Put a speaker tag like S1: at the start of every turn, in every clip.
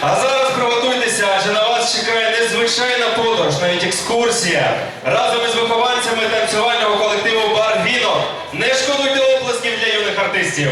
S1: А зараз приготуйтеся, адже на вас чекає незвичайна подорож, навіть екскурсія. Разом із вихованцями танцювального колективу Бар Віно. Не шкодуйте оплесків для юних артистів.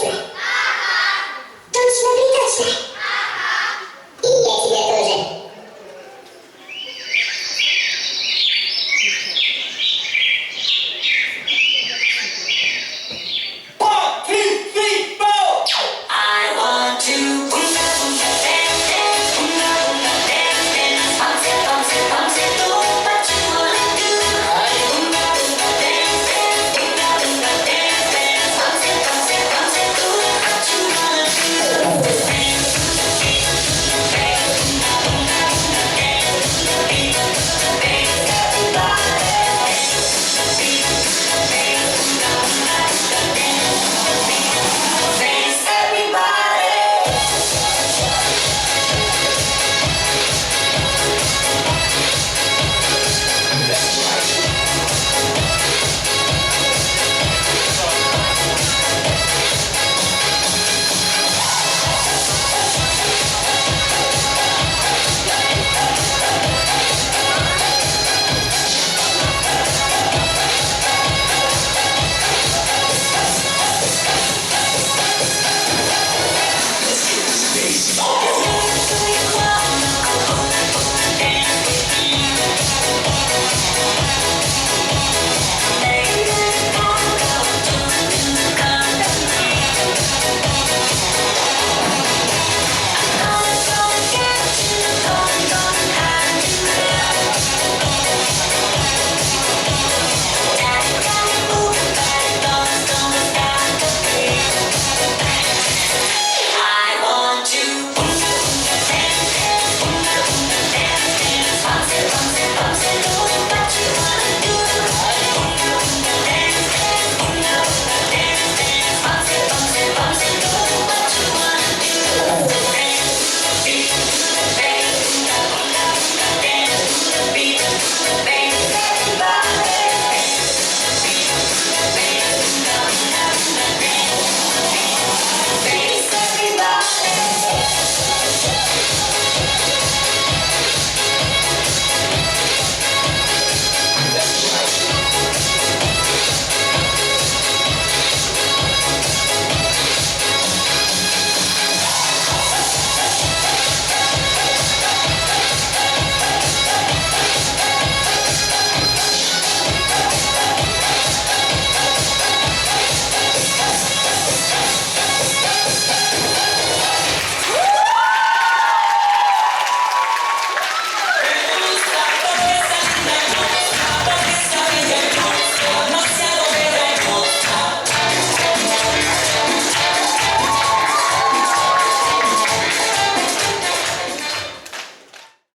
S2: А